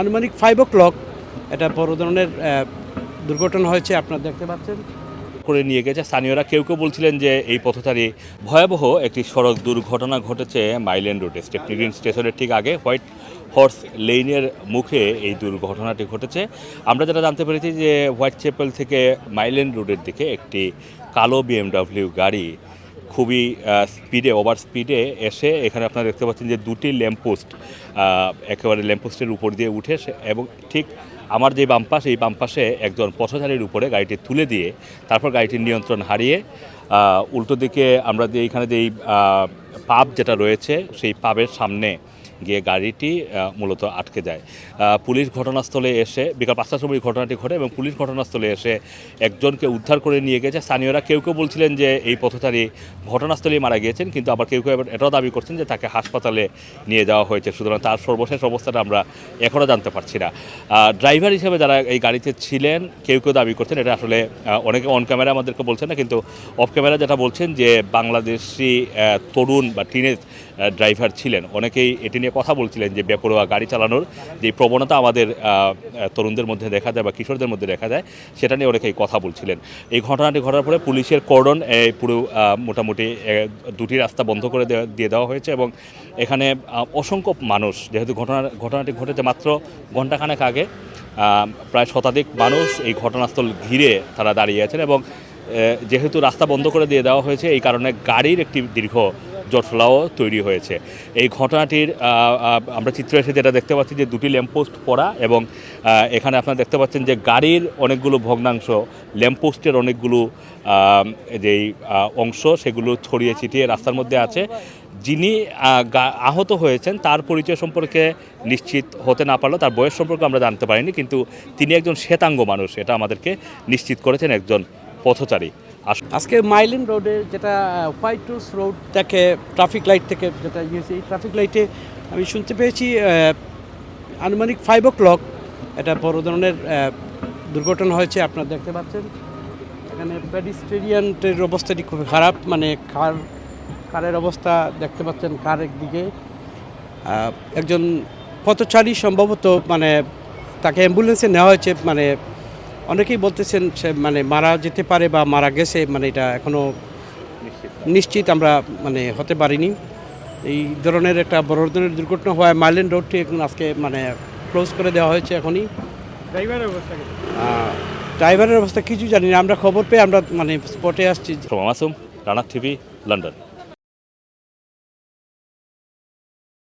আনুমানিক ফাইভ ও ক্লক একটা বড় ধরনের দুর্ঘটনা হয়েছে, আপনারা দেখতে পাচ্ছেন। করে নিয়ে গেছে। স্থানীয়রা কেউ কেউ বলছিলেন যে এই পথচারী ভয়াবহ একটি সড়ক দুর্ঘটনা ঘটেছে মাইলেন রোডে, স্টেপনি গ্রিন স্টেশনের ঠিক আগে। হোয়াইট হর্স লেনের মুখে এই দুর্ঘটনাটি ঘটেছে। আমরা যেটা জানতে পেরেছি যে হোয়াইট চ্যাপেল থেকে মাইলেন রোডের দিকে একটি কালো বিএমডাব্লিউ গাড়ি খুবই স্পিডে ওভার স্পিডে এসে এখানে আপনারা দেখতে পাচ্ছেন যে দুটি ল্যাম্পপোস্ট একেবারে ল্যাম্পপোস্টের উপর দিয়ে উঠে এবং ঠিক আমার যে বামপাস, এই বামপাশে একজন পথচারীর উপরে গাড়িটি তুলে দিয়ে তারপর গাড়িটির নিয়ন্ত্রণ হারিয়ে উল্টো দিকে আমরা যে এইখানে যেই পাব যেটা রয়েছে, সেই পাবের সামনে গিয়ে গাড়িটি মূলত আটকে যায়। পুলিশ ঘটনাস্থলে এসে, বিকাল পাঁচটার সময় ঘটনাটি ঘটে এবং পুলিশ ঘটনাস্থলে এসে একজনকে উদ্ধার করে নিয়ে গেছে। স্থানীয়রা কেউ কেউ বলছিলেন যে এই পথচারী ঘটনাস্থলেই মারা গিয়েছেন, কিন্তু আবার কেউ কেউ এটাও দাবি করছেন যে তাকে হাসপাতালে নিয়ে যাওয়া হয়েছে। সুতরাং তার সর্বশেষ অবস্থাটা আমরা এখনও জানতে পারছি না। ড্রাইভার হিসেবে যারা এই গাড়িতে ছিলেন, কেউ কেউ দাবি করছেন, এটা আসলে অনেকে অন ক্যামেরা আমাদেরকে বলছেন না, কিন্তু অফ ক্যামেরা যেটা বলছেন যে বাংলাদেশি তরুণ বা টিনেজ ড্রাইভার ছিলেন। অনেকেই এটি নিয়ে কথা বলছিলেন যে বেপরোয়া গাড়ি চালানোর যে প্রবণতা আমাদের তরুণদের মধ্যে দেখা যায় বা কিশোরদের মধ্যে দেখা যায়, সেটা নিয়ে অনেকেই কথা বলছিলেন। এই ঘটনাটি ঘটার পরে পুলিশের কর্ডন পুরো মোটামুটি দুটি রাস্তা বন্ধ করে দিয়ে দেওয়া হয়েছে এবং এখানে অসংখ্য মানুষ, যেহেতু ঘটনা, ঘটনাটি ঘটেছে মাত্র ঘণ্টাখানেক আগে প্রায় শতাধিক মানুষ এই ঘটনাস্থল ঘিরে তারা দাঁড়িয়ে আছেন এবং যেহেতু রাস্তা বন্ধ করে দিয়ে দেওয়া হয়েছে, এই কারণে গাড়ির একটি দীর্ঘ জটলাও তৈরি হয়েছে। এই ঘটনাটির আমরা চিত্র এসে যেটা দেখতে পাচ্ছি যে দুটি ল্যাম্পপোস্ট পড়া এবং এখানে আপনারা দেখতে পাচ্ছেন যে গাড়ির অনেকগুলো ভগ্নাংশ ল্যাম্পপোস্টের অনেকগুলো যেই অংশ সেগুলো ছড়িয়ে ছিটিয়ে রাস্তার মধ্যে আছে। যিনি আহত হয়েছেন তার পরিচয় সম্পর্কে নিশ্চিত হতে না পারলেও তার বয়স সম্পর্কে আমরা জানতে পারিনি, কিন্তু তিনি একজন শ্বেতাঙ্গ মানুষ, এটা আমাদেরকে নিশ্চিত করেছেন একজন পথচারী। আজকে মাইলিন রোডে যেটা হোয়াইট রোজ রোড থেকে ট্রাফিক লাইট থেকে যেটা ইয়েছে, এই ট্রাফিক লাইটে আমি শুনতে পেয়েছি আনুমানিক ফাইভ ও ক্লক এটা বড় ধরনের দুর্ঘটনা হয়েছে, আপনারা দেখতে পাচ্ছেন। এখানে প্যাডিস্টেরিয়ানের অবস্থাটি খুব খারাপ মানে কার, কারের অবস্থা দেখতে পাচ্ছেন কার একদিকে। একজন পথচারী সম্ভবত মানে তাকে অ্যাম্বুলেন্সে নেওয়া হয়েছে মানে অনেকেই বলতেছেন সে মানে মারা যেতে পারে বা মারা গেছে মানে এটা এখনও নিশ্চিত আমরা মানে হতে পারিনি। এই ধরনের একটা বড় ধরনের দুর্ঘটনা হওয়ায় মাইলেন রোডটি এখন আজকে মানে ক্লোজ করে দেওয়া হয়েছে এখনই। ড্রাইভারের অবস্থা ড্রাইভারের অবস্থা কিছু জানি না আমরা খবর পেয়ে আমরা মানে স্পটে আসছি। Masum Rana TV London.